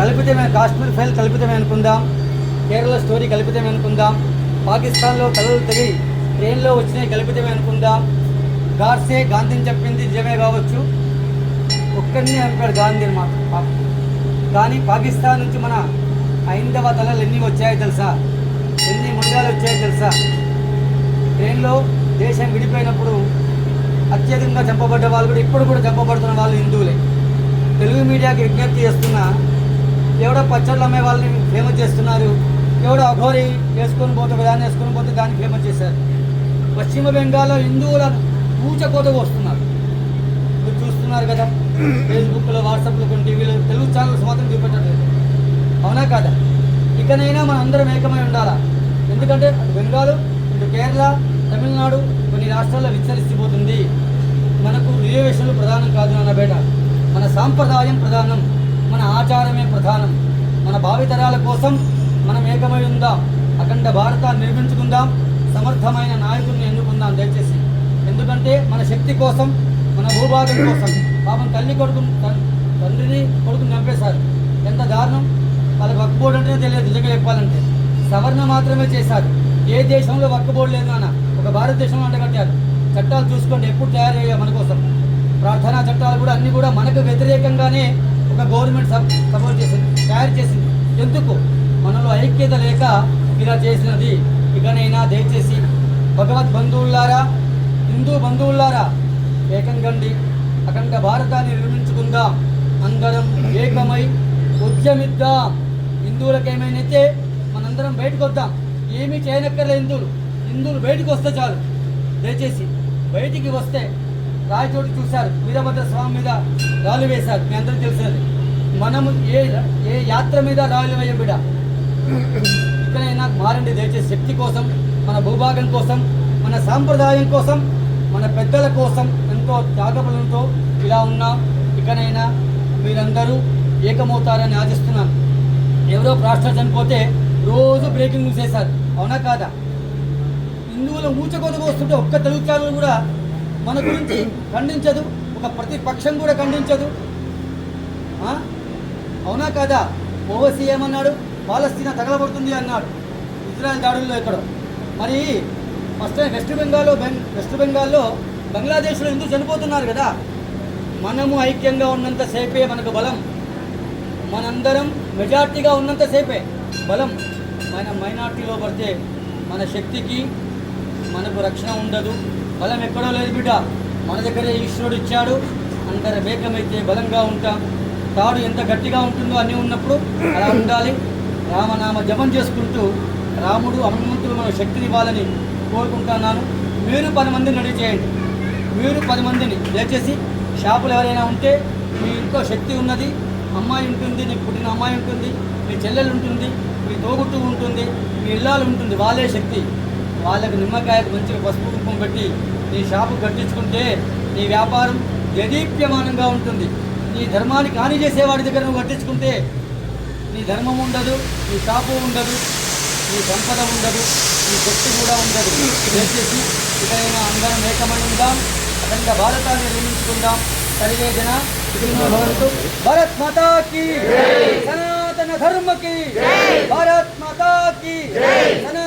కల్పితమే Kashmir file కల్పితమే అనుకుందాం. Kerala story కల్పితమే అనుకుందాం. పాకిస్తాన్లో కలలు తెగి ట్రైన్లో వచ్చినాయి కల్పితమే అనుకుందాం. గాడ్సే గాంధీని చెప్పింది నిజమే కావచ్చు. ఒక్కడిని చంపాడు గాంధీ మాత్రం. కానీ పాకిస్తాన్ నుంచి మన ఐందవ తలలు ఎన్ని వచ్చాయో తెలుసా? ఎన్ని ముందాలు వచ్చాయో తెలుసా? ట్రైన్లో దేశం విడిపోయినప్పుడు అత్యధికంగా చంపబడ్డ వాళ్ళు కూడా ఇప్పుడు కూడా చంపబడుతున్న వాళ్ళు హిందువులే. తెలుగు మీడియాకి విజ్ఞప్తి చేస్తున్నా ఎవడో పచ్చళ్ళు అమ్మే వాళ్ళని ఫేమస్ చేస్తున్నారు ఎవడో అఘోరి వేసుకొని పోతే దాన్ని వేసుకొని పోతే దాన్ని ఫేమస్ చేశారు. పశ్చిమ బెంగాల్లో హిందువులను పూచకోత వస్తున్నారు మీరు చూస్తున్నారు కదా ఫేస్బుక్లో వాట్సాప్లో కొన్ని టీవీలో తెలుగు ఛానల్స్ మాత్రం చూపెట్టట్లేదు. అవునా కాదా? ఇకనైనా మన అందరం ఏకమై ఉండాలా? ఎందుకంటే అటు బెంగాల్ ఇటు కేరళ తమిళనాడు కొన్ని రాష్ట్రాల్లో విస్తరిస్తుపోతుంది మనకు రిజర్వేషన్లు ప్రధానం కాదు నాన్న బేట. మన సాంప్రదాయం ప్రధానం. మన ఆచారమే ప్రధానం. మన భావితరాల కోసం మనం ఏకమై ఉందాం. అఖండ భారతాన్ని నిర్మించుకుందాం. సమర్థమైన నాయకుడిని ఎన్నుకుందాం దయచేసి. ఎందుకంటే మన శక్తి కోసం మన భూభాగం కోసం పాపం తల్లి కొడుకు తండ్రిని కొడుకుని చంపేశారు. ఎంత దారుణం! వాళ్ళకి వర్క్ బోర్డు అంటేనే తెలియదు నిజంగా చెప్పాలంటే. సవరణ మాత్రమే చేశారు. ఏ దేశంలో వర్క్ బోర్డు లేదు నాన్న? ఒక భారతదేశంలో అంటగట్టారు చట్టాలు చూసుకోండి ఎప్పుడు తయారు మన కోసం. ప్రార్థనా చట్టాలు కూడా అన్నీ కూడా మనకు వ్యతిరేకంగానే ఒక గవర్నమెంట్ సబ్ సపోర్ట్ చేసింది తయారు చేసింది. ఎందుకు? మనలో ఐక్యత లేక ఇలా చేసినది. ఇకనైనా దయచేసి భగవద్ బంధువులారా హిందూ బంధువులారా ఏకం కండి అఖండ భారతాన్ని నిర్మించుకుందాం. అందరం ఏకమై ఉద్యమిద్దాం. హిందువులకు ఏమైనైతే మనందరం బయటకు వద్దాం. ఏమీ చేయనక్కర్లే హిందువులు. హిందువులు బయటకు వస్తే చాలు. దయచేసి బయటికి వస్తే రాయచోటి చూశారు. వీరభద్ర స్వామి మీద రాళ్ళు వేశారు. మీ అందరూ తెలిసినది మనము ఏ ఏ యాత్ర మీద రాళ్ళు వేయం బిడ ఇక్కడైనా మారండి. దయచేసి శక్తి కోసం మన భూభాగం కోసం మన సాంప్రదాయం కోసం మన పెద్దల కోసం ఎంతో త్యాగబలంతో ఇలా ఉన్నాం ఇకనైనా మీరందరూ ఏకమవుతారని ఆశిస్తున్నాను. ఎవరో రాష్ట్రం చనిపోతే రోజు బ్రేకింగ్ న్యూస్ చేశారు అవునా కాదా? హిందువులు మూచకొదకు వస్తుంటే ఒక్క తెలుగు ఛానల్ కూడా మన గురించి ఖండించదు ఒక ప్రతిపక్షం కూడా ఖండించదు. అవునా కాదా? ఓవసీ ఏమన్నాడు? పాలస్తీనా తగలబడుతుంది అన్నాడు. ఇజ్రాయెల్ దాడుల్లో ఎక్కడో. మరి ఫస్ట్ టైం వెస్ట్ బెంగాల్లో బెంగ్ వెస్ట్ బెంగాల్లో బంగ్లాదేశ్లో ఎందుకు చనిపోతున్నారు కదా? మనము ఐక్యంగా ఉన్నంతసేపే మనకు బలం. మనందరం మెజార్టీగా ఉన్నంతసేపే బలం. మన మైనార్టీలో పడితే మన శక్తికి మనకు రక్షణ ఉండదు. బలం ఎక్కడో లేదు బిడ్డ. మన దగ్గరే ఈశ్వరుడు ఇచ్చాడు. అందరి వేగమైతే బలంగా ఉంటాం. తాడు ఎంత గట్టిగా ఉంటుందో అన్నీ ఉన్నప్పుడు అలా ఉండాలి. రామనామ జపం చేసుకుంటూ రాముడు హనుమంతుడు మన శక్తిని ఇవ్వాలని కోరుకుంటున్నాను. మీరు పది మందిని రెడీ చేయండి. మీరు పది మందిని దయచేసి షాపులు ఎవరైనా ఉంటే మీ ఇంట్లో శక్తి ఉన్నది. అమ్మాయి ఉంటుంది నీకు పుట్టిన అమ్మాయి ఉంటుంది మీ చెల్లెలు ఉంటుంది మీ తోగుట్టు ఉంటుంది మీ ఇల్లాలు ఉంటుంది. వాళ్ళే శక్తి. వాళ్ళకి నిమ్మకాయకు మంచిగా పసుపు కుంకుమ పెట్టి నీ షాపు కట్టించుకుంటే నీ వ్యాపారం జదీప్యమానంగా ఉంటుంది. నీ ధర్మాన్ని కాని చేసేవాడి దగ్గర నువ్వు కట్టించుకుంటే నీ ధర్మం ఉండదు నీ షాపు ఉండదు నీ సంపద ఉండదు నీ శక్తి కూడా ఉండదు. దయచేసి ఇకైనా అందరం ఏకమై ఉందాం అఖండ భారతాన్ని నిర్మించుకుందాం. సర్వే జన సనాతన ధర్మకి భారత్ మాతాకి సనా